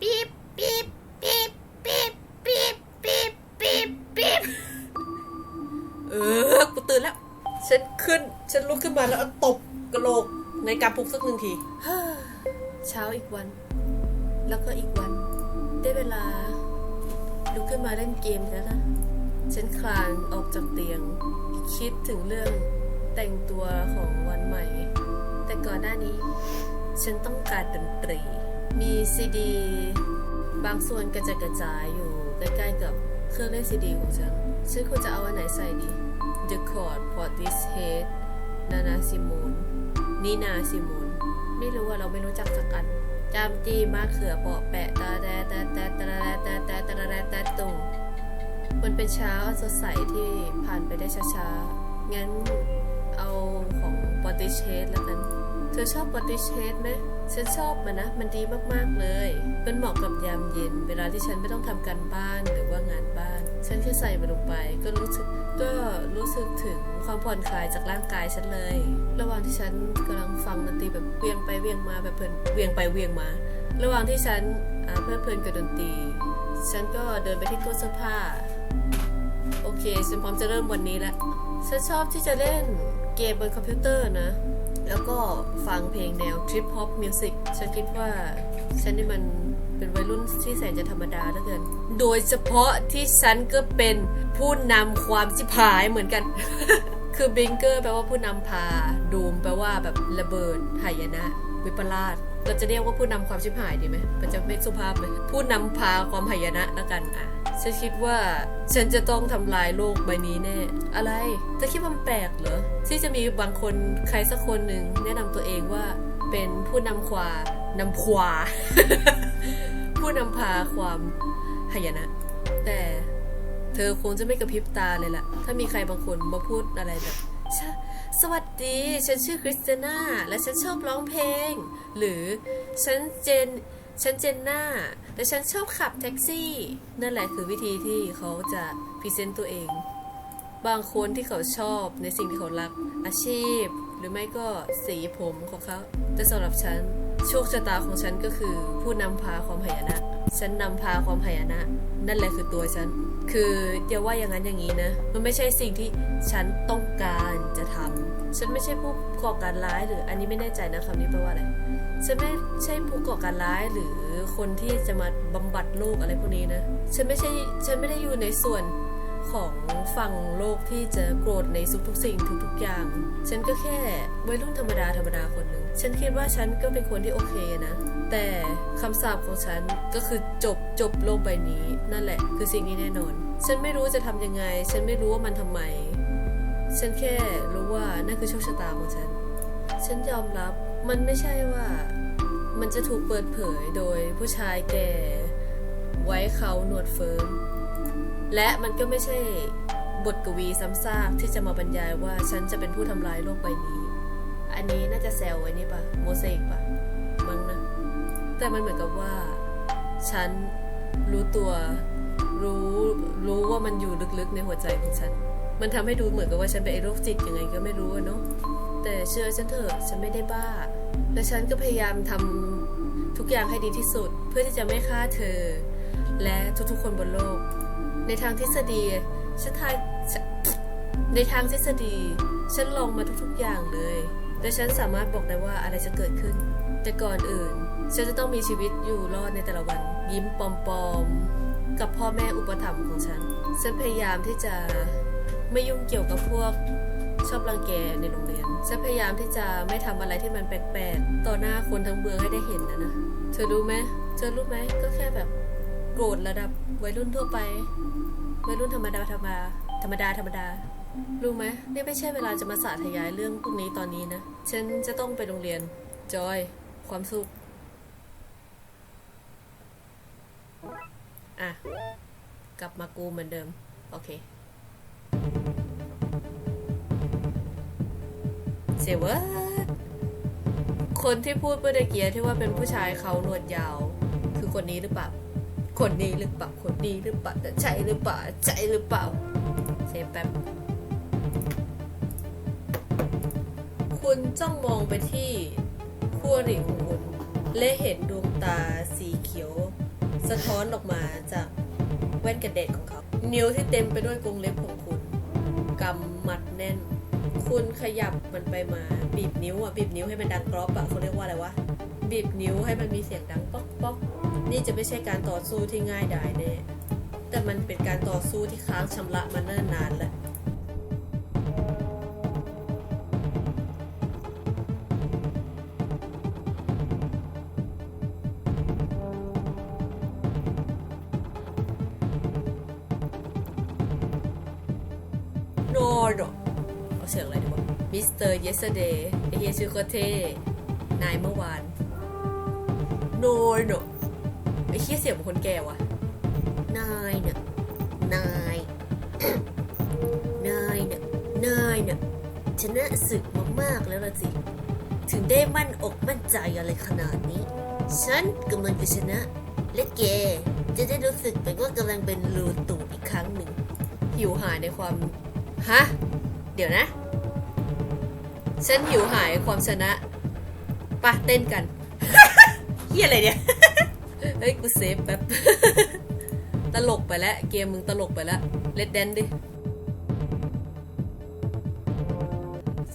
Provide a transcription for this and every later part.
ปี๊บปี๊บปี๊บปี๊บปี๊บปี๊บปี๊บปี๊บเออกูตื่นแล้ว ฉันขึ้น ฉันลุกขึ้นมาแล้วเอาตบกระโหลกในการปลุกสักหนึ่งที เช้าอีกวัน แล้วก็อีกวัน ได้เวลา ลุกขึ้นมาเล่นเกมแล้วนะ ฉันคลานออกจากเตียง คิดถึงเรื่องแต่งตัวของวันใหม่แต่ ก่อนหน้านี้ ฉันต้องการดนตรี มีซีดี บางส่วนกระจัดกระจายอยู่ใกล้ๆกับเครื่องเล่นซีดีของฉัน ฉันควรจะเอาอันไหนใส่ดี The Chord Portishead นานาซิม o นนีนาซิม o นไม่รู้ว่าเราไม่รู้จักสักอันจามจีมะเขือเปาะแปะตาแตะตาแตะตาแตะตาแตะตาแตะตาตุงมันเป็นเช้าสดใสที่ผ่านไปได้ช้าๆ งั้นเอาของ Portishead แล้วกัน เธอชอบ Portishead ไหมฉันชอบมันนะ มันดีมากๆเลย มันเหมาะกับยามเย็น เวลาที่ฉันไม่ต้องทำการบ้านหรือว่างานบ้าน ฉันแค่ใส่มันลงไป ก็รู้สึกก็รู้สึกถึงความผ่อนคลายจากร่างกายฉันเลย ระหว่างที่ฉันกำลังฟังดนตรีแบบเวียงไปเวียงมาแบบเพลินเวียงไปเวียงมา ระหว่างที่ฉันเพลิดเพลินกับดนตรี ฉันก็เดินไปที่ตู้เสื้อผ้า โอเค ฉันพร้อมจะเริ่มวันนี้แล้ว ฉันชอบที่จะเล่นเกมบนคอมพิวเตอร์นะ แล้วก็ฟังเพลงแนวทริปฮอปมิวสิกฉันคิดว่าฉันนี่มันเป็นวัยรุ่นที่แสนจะธรรมดาเหลือเกิน โดยเฉพาะที่ฉันก็เป็นผู้นำความจิพายเหมือนกัน คือบิงเกอร์แปลว่าผู้นำพา ดูมแปลว่าแบบระเบิดไหายนะ วิปลาส เราจะเรียกว่าผู้นำความชิบหายดีไหมมันจะไม่สุภาพไหมผู้นำพาความหายนะแล้วกันอะฉันคิดว่าฉันจะต้องทำลายโลกใบนี้แน่ อะไรเธอคิดว่ามันแปลกเหรอที่จะมีบางคนใครสักคนหนึ่งแนะนำตัวเองว่าเป็นผู้นำควานำควา ผู้นำพาความหายนะ แต่เธอคงจะไม่กระพริบตาเลยล่ะ ถ้ามีใครบางคนมาพูดอะไรแบบ สวัสดี ฉันชื่อคริสติน่า และฉันชอบร้องเพลง หรือ ฉันเจน ฉันเจนน่า แต่ฉันชอบขับแท็กซี่ นั่นแหละคือวิธีที่เขาจะพรีเซนต์ตัวเอง บางคนที่เขาชอบในสิ่งที่เขารัก อาชีพ หรือไม่ก็สีผมของเขา แต่สำหรับฉัน โชคชะตาของฉันก็คือผู้นำพาความหายนะ ฉันนำพาความหายนะ นั่นแหละคือตัวฉัน คืออย่าว่าอย่างนั้นอย่างนี้นะ มันไม่ใช่สิ่งที่ฉันต้องการจะทำฉันไม่ใช่ผู้ก่อการร้ายหรืออันนี้ไม่แน่ใจนะคำนี้แปลว่าอะไรฉันไม่ใช่ผู้ก่อการร้ายหรือคนที่จะมาบำบัดโลกอะไรพวกนี้นะ ฉันไม่ใช่ฉันไม่ได้อยู่ในส่วนของฝั่งโลกที่จะโกรธในทุกๆสิ่งทุกๆอย่าง ฉันก็แค่วัยรุ่นธรรมดาธรรมดาคนหนึ่ง ฉันคิดว่าฉันก็เป็นคนที่โอเคนะ แต่คำสาปของฉันก็คือจบจบโลกใบนี้ นั่นแหละ คือสิ่งนี้แน่นอน ฉันไม่รู้จะทำยังไง ฉันไม่รู้ว่ามันทำไม ฉันแค่รู้ว่านั่นคือโชคชะตาของฉัน ฉันยอมรับมันไม่ใช่ว่า มันจะถูกเปิดเผยโดยผู้ชายแก่ ไว้เขาหนวดเฟิร์มและมันก็ไม่ใช่บทกวีซ้ำซากที่จะมาบรรยายว่าฉันจะเป็นผู้ทำลายโลกใบนี้ อันนี้น่าจะแซวไว้นี่ปะโมเสกปะมั้งนะ แต่มันเหมือนกับว่า ฉันรู้ตัวรู้รู้ว่ามันอยู่ลึกๆในหัวใจของฉัน มันทำให้ดูเหมือนกับว่าฉันเป็นไอโรคจิตยังไงก็ไม่รู้เนาะแต่เชื่อฉันเถอะฉันไม่ได้บ้า และฉันก็พยายามทำทุกอย่างให้ดีที่สุด เพื่อที่จะไม่ฆ่าเธอ และทุกๆคนบนโลก ในทางทฤษฎีฉันทายในทางทฤษฎี ฉันลองมาทุกๆอย่างเลย และฉันสามารถบอกได้ว่าอะไรจะเกิดขึ้น แต่ก่อนอื่น ฉันจะต้องมีชีวิตอยู่รอดในแต่ละวัน ยิ้มปลอมๆ กับพ่อแม่อุปถัมภ์ของฉัน ฉันพยายามที่จะไม่ยุ่งเกี่ยวกับพวกชอบรังแกในโรงเรียน ฉันพยายามที่จะไม่ทำอะไรที่มันแปลกๆ ต่อหน้าคนทั้งเมืองให้ได้เห็นนะนะ เธอรู้ไหม เธอรู้ไหม ก็แค่แบบ โกรธระดับวัยรุ่นทั่วไป วัยรุ่นธรรมดาธรรมดาธรรมดาธรรมดา รู้ไหมนี่ไม่ใช่เวลาจะมาสาธยายเรื่องพวกนี้ตอนนี้นะ ฉันจะต้องไปโรงเรียน จอย ความสุข อะ กลับมากูเหมือนเดิม โอเค เซเวิร์คนที่พูดเมื่อตะเกียที่ว่าเป็นผู้ชายเขาหนวดยาว คือคนนี้หรือเปล่า คนนี้หรือเปล่าคนนี้หรือเปล่าแต่ใช่หรือเปล่าใช่หรือเปล่าเซฟแป๊บคุณจ้องมองไปที่คู่อริของคุณและเห็นดวงตาสีเขียว สะท้อนออกมาจากแว่นกันแดดของเขา นิ้วที่เต็มไปด้วยกรงเล็บของคุณกำมัดแน่น คุณขยับมันไปมา บีบนิ้วอะบีบนิ้วให้มันดังกรอบอะเขาเรียกว่าอะไรวะบีบนิ้วให้มันมีเสียงดังป๊อกป๊อก นี่จะไม่ใช่การต่อสู้ที่ง่ายดายแน่ แต่มันเป็นการต่อสู้ที่ค้างชำระมาเนิ่นนานแล้วโนโดเอาเสียงอะไรดีวะมิสเตอร์เยสเดย์ไอเฮียชื่อโคเท่นายเมื่อวานโนโด เฮียเสียงเหมือนคนแก่วะนายเนี่ยนายนายเนี่ยนายเนี่ยชนะศึกมามากแล้วละสิถึงได้มั่นอกมั่นใจอะไรขนาดนี้ ฉันกำลังจะชนะ และแกจะได้รู้สึกเหมือนว่ากำลังเป็นรูตูดอีกครั้งหนึ่งหิวหายในความฮะเดี๋ยวนะ ฉันหิวหายความชนะปะเต้นกันเฮียอะไรเนี่ย เฮ้ย กูเซฟแป๊บ ตลกไปแล้ว เกมมึงตลกไปแล้วเลดแดนดิ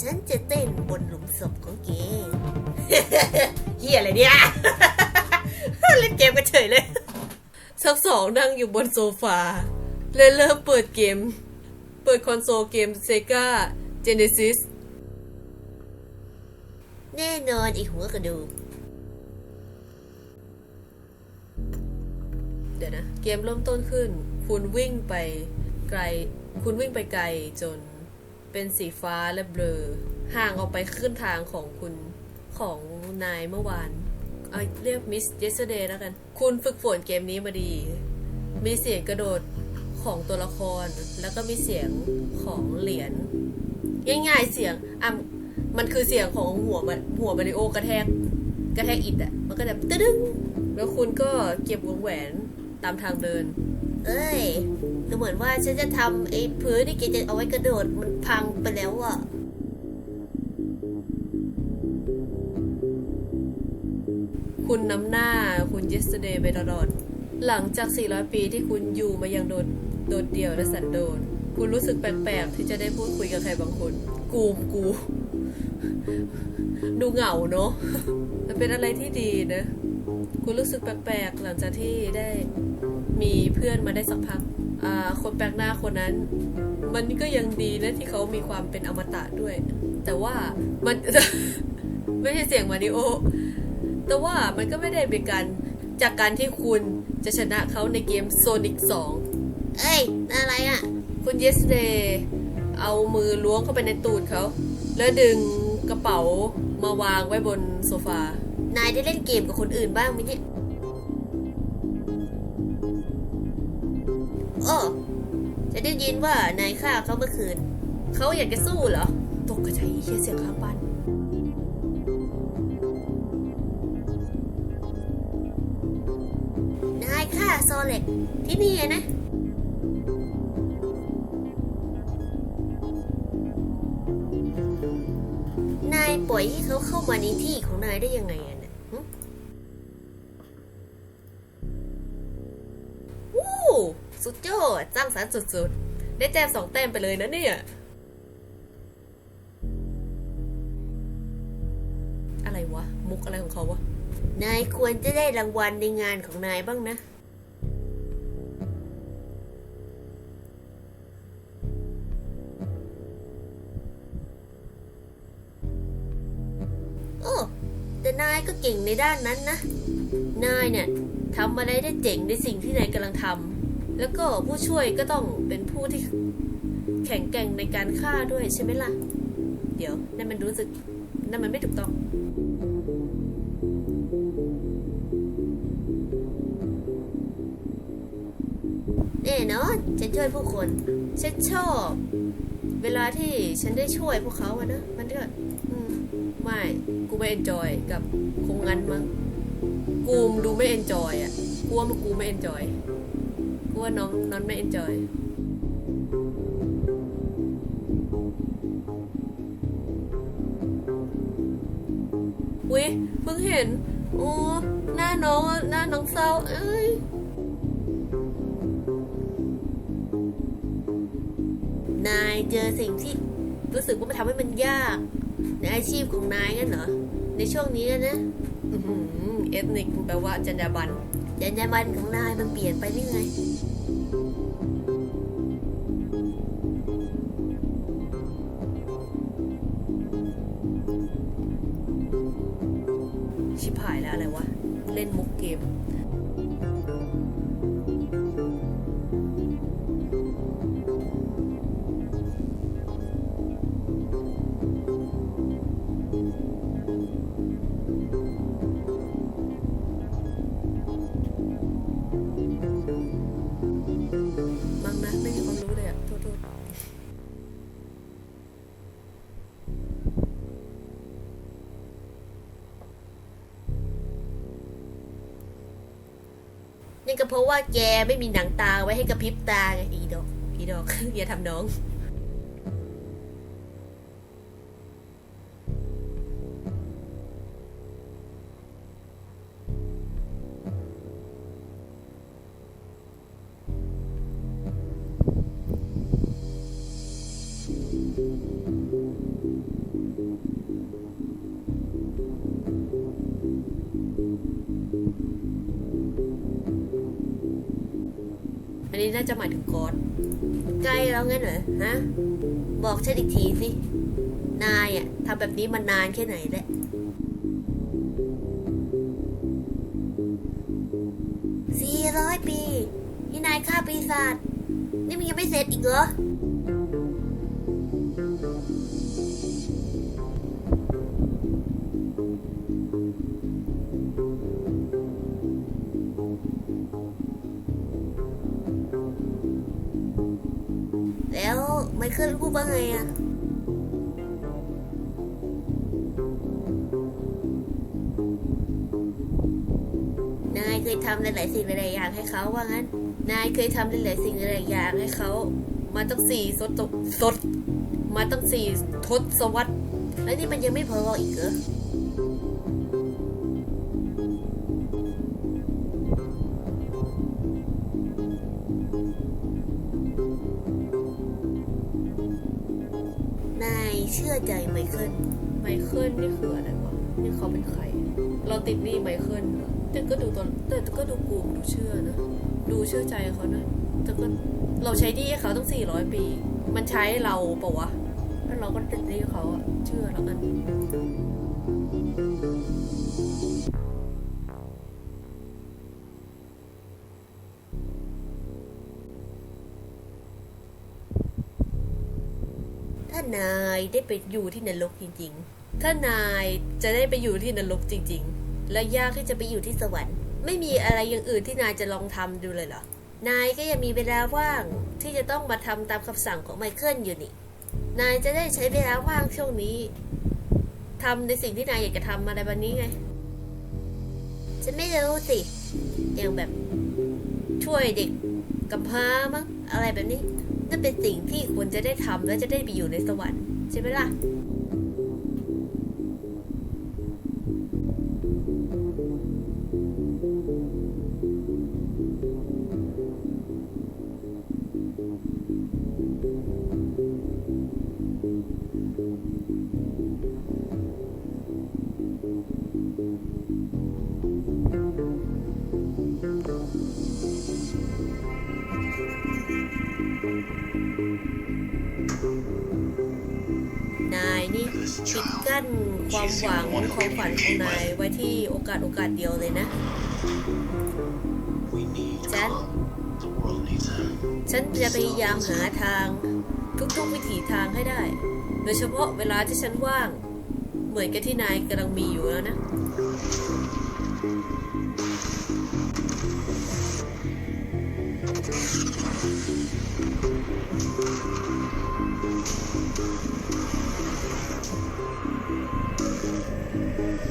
ฉันจะเต้นบนหลุมศพของเกเฮียอะไรเนี่ย เล่นเกมกันเฉยเลยสักสองนั่งอยู่บนโซฟาเลยเริ่มเปิดเกม เปิดคอนโซลเกม Sega Genesis แน่นอนอีกหัวกระดูก ดี๋ยวนะ เกมเริ่มต้นขึ้น คุณวิ่งไปไกล คุณวิ่งไปไกลจนเป็นสีฟ้าและเบลอ ห่างออกไปขึ้นทางของคุณของนายเมื่อวานเอาเรียกมิสเยสเดย์แล้วกัน คุณฝึกฝนเกมนี้มาดี มีเสียงกระโดดของตัวละคร แล้วก็มีเสียงของเหรียญ ง่ายๆเสียงอะมันคือเสียงของหัวมันหัวมาริโอกระแทกกระแทกอิดอะ มันก็จะตึ้งแล้วคุณก็เก็บวงแหวน ตามทางเดิน เอ้ยดูเหมือนว่าฉันจะทำไอ้พื้นที่แกจะเอาไว้กระโดดมันพังไปแล้วอะคุณนำหน้าคุณ yesterday ไปตลอด หลังจาก 400 ปีที่คุณอยู่มาอย่างโดดโดดเดี่ยวและสันโดษคุณรู้สึกแปลกๆ ที่จะได้พูดคุยกับใครบางคน กูมกู ดูเหงาเนอะมันเป็นอะไรที่ดีนะ คุณรู้สึกแปลกๆ หลังจากที่ได้มีเพื่อนมาได้สักพักอ่าคนแปลกหน้าคนนั้น มันก็ยังดีนะที่เขามีความเป็นอมตะด้วย แต่ว่ามัน ไม่ใช่เสียงมาริโอ แต่ว่ามันก็ไม่ได้เป็นการจากการที่คุณจะชนะเขาในเกมโซนิก2 เอ้ยอะไรอะ คุณเยสเดย์เอามือล้วงเข้าไปในตูดเขา แล้วดึงกระเป๋า มาวางไว้บนโซฟา นายได้เล่นเกมกับคนอื่นบ้างไหมเนี่ยโอ้จะได้ยินว่านายฆ่าเขาเมื่อคืน เขาอยากจะสู้เหรอ ตกกระใจเฮียเสียงข้างบ้านนายฆ่าโซเล็กที่นี่นะ ล่อยให้เขาเข้ามาในที่ของนายได้ยังไงอะเนี่ยวู้สุดยอดสร้างสรรค์สุดๆ ได้แต้มสองแต้มไปเลยนะเนี่ย อะไรวะ มุกอะไรของเขาวะ นายควรจะได้รางวัลในงานของนายบ้างนะ ด้านนั้นนะ นายเนี่ยทำอะไรได้เจ๋งในสิ่งที่นายกำลังทำ แล้วก็ผู้ช่วยก็ต้องเป็นผู้ที่แข็งแกร่งในการฆ่าด้วยใช่ไหมล่ะ เดี๋ยวนั่นมันรู้สึกนั่นมันไม่ถูกต้อง แน่นอนฉันช่วยผู้คน ฉันชอบ เวลาที่ฉันได้ช่วยพวกเขาอะนะ มันก็อืม ไม่กูไม่เอนจอยกับคงงั้นมั้งกูมดูไม่เอนจอยอะกูว่ามันกูไม่เอนจอยกูว่าน้องน้องไม่เอนจอยววิเพิ่งเห็นโอ้หน้าน้องหน้าน้องเศร้าเอ้ยนายเจอสิ่งที่รู้สึกว่ามันทำให้มันยาก ในอาชีพของนายงั้นเหรอ ในช่วงนี้นะเอฟนิกแปลว่าจัญญาบันจัญญาบันของนายมันเปลี่ยนไปนี่ไงชิบหายแล้วอะไรวะ เล่นมุกเกม นี่ก็เพราะว่าแกไม่มีหนังตาไว้ให้กระพริบตาไงอีดอกอีดอกอย่าทำน้อง อันนี้น่าจะหมายถึงกอดใกล้แล้วงั้นเหรอฮะ บอกฉันอีกทีสิ นายอะทำแบบนี้มานานแค่ไหนแล้วสี่ร้อยปี นี่นายฆ่าปีศาจนี่มันยังไม่เสร็จอีกเหรอ ไมเคิลพูดว่าไงอะนายเคยทำหลายๆสิ่งหลายๆอย่างให้เขาว่างั้น นายเคยทำหลายๆสิ่งหลายๆอย่างให้เขา มาต้องสี่สดสดมาต้องสี่ทศวรรษแล้วนี่มันยังไม่พออีกเหรอ เชื่อใจไมเคิลไมเคิลนี่คืออะไรวะนี่เขาเป็นใคร เราติดหนี่ไมเคิลแต่ก็ดูตอนแต่ก็ดูกูมดูเชื่อนะ ดูเชื่อใจเขานะแต่ก็เราใช้หนี้เขาตั้งสี่ร้อยปี มันใช้เราปะวะแล้วเราก็ติดหนี่เขาอะเชื่อแล้วกันานายได้ไปอยู่ที่นรกจริง ๆ ถ้านายจะได้ไปอยู่ที่นรกจริง ๆ และยากที่จะไปอยู่ที่สวรรค์ ไม่มีอะไรอย่างอื่นที่นายจะลองทำดูเลยเหรอ นายก็ยังมีเวลาว่างที่จะต้องมาทำตามคำสั่งของไมเคิลอยู่นี่ นายจะได้ใช้เวลาว่างช่วงนี้ทำในสิ่งที่นายอยากจะทำอะไรแบบนี้ไงฉันไม่รู้สิอย่างแบบช่วยเด็กกำพร้ามั้งอะไรแบบนี้ นั่นเป็นสิ่งที่ควรจะได้ทำและจะได้ไปอยู่ในสวรรค์ใช่ไหมล่ะ ความหวังความฝันของนายไว้ที่โอกาสโอกาสเดียวเลยนะ We need Dad? help. The world needs help. ฉันจะพยายามหาทาง ทุกๆวิถีทางให้ได้ โดยเฉพาะเวลาที่ฉันว่าง เหมือนกับที่นายกำลังมีอยู่แล้วนะ คุณ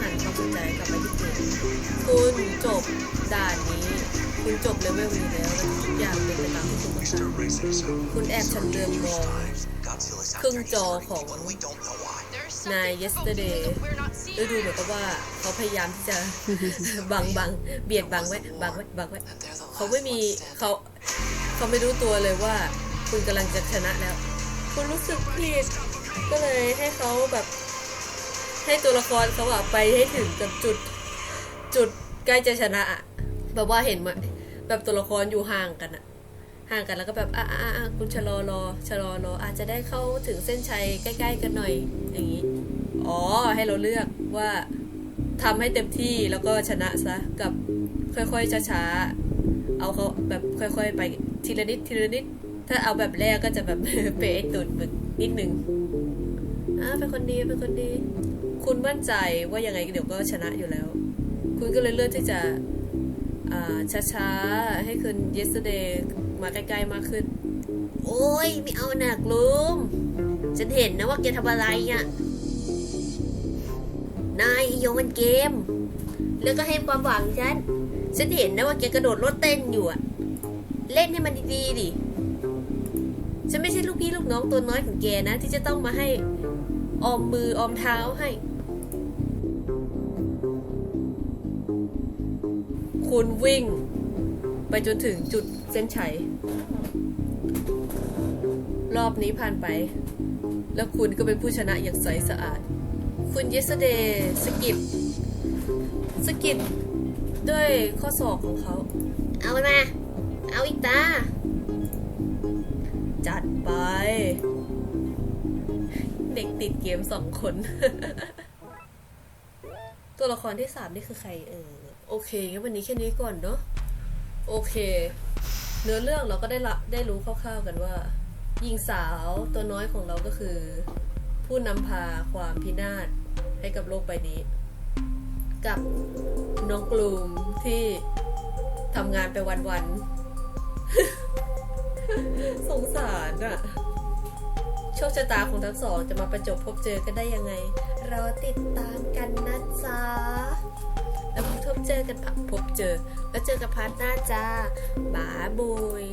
หันความสนใจกลับมาที่เกมคุณจบด่านนี้ คุณจบเลเวลนี้แล้วและทุกอย่างเป็นไปตามที่คุณต้องการ Racing so คุณแอบฉันเรืองมองครึ่งจอของ we don't know why. นาย yesterday ได้ดูเหมือนกับว่าเขาพยายามที่จะบังบังเบียดบังไว้บังไว้บังไว้เขาไม่มีเขาเขาไม่รู้ตัวเลยว่าคุณกำลังจะชนะแล้ว คุณรู้สึกผิดก็เลยให้เขาแบบ ให้ตัวละครเขาอะไปให้ถึงกับจุด จุดใกล้จะชนะอะแบบว่าเห็นมแบบตัวละครอยู่ห่างกันอะห่างกันแล้วก็แบบอะอะอะอะคุณชะลอรอชะลอรออาจจะได้เข้าถึงเส้นชัยใกล้ ๆ กันหน่อยอย่างนี้ อ๋อ ให้เราเลือกว่าทำให้เต็มที่แล้วก็ชนะซะกับค่อยๆช้าๆเอาเขาแบบค่อยๆ ไปทีละนิดทีละนิด ถ้าเอาแบบแรกก็จะแบบเปไอตุดมึกนิดนึงอ่าเป็นคนดีเป็นคนดี คุณมั่นใจว่ายังไงเดี๋ยวก็ชนะอยู่แล้ว คุณก็เลยเลือกที่จะอ่าช้าๆ ให้คืน yesterday มาใกล้ๆ มากขึ้น โอ้ยไม่เอาหนักลุม ฉันเห็นนะว่าแกทำอะไรอะ นายโยนเกม แล้วก็ให้ความหวังฉัน ฉันเห็นนะว่าแกกระโดดรถเต้นอยู่อะเล่นให้มันดีๆดิ ฉันไม่ใช่ลูกพี่ลูกน้องตัวน้อยของแกนะ ที่จะต้องมาให้ออมมือออมเท้าให้ คุณวิ่ง ไปจนถึงจุดเส้นชัย รอบนี้ผ่านไป แล้วคุณก็เป็นผู้ชนะอย่างใสสะอาด คุณเยสเดย์สกิปสกิปด้วยข้อศอกของเขา เอามันมาเอาอีกตา จัดไป เด็กติดเกมสองคน ตัวละครที่สามนี่คือใครเออโอเคงั้นวันนี้แค่นี้ก่อนเนาะโอเค เนื้อเรื่องเราก็ได้ละได้รู้คร่าวๆกันว่าหญิงสาวตัวน้อยของเราก็คือ ผู้นำพาความพินาศให้กับโลกใบนี้ กับน้องกลุ่มที่ทำงานไปวันๆ สงสารอะโชคชะตาของทั้งสองจะมาประจบพบเจอกันได้ยังไงเราติดตามกันนะจ๊ะ แล้วพบเจอกันพบเจอ แล้วเจอกับพาร์ทหน้าจ้าบายบุย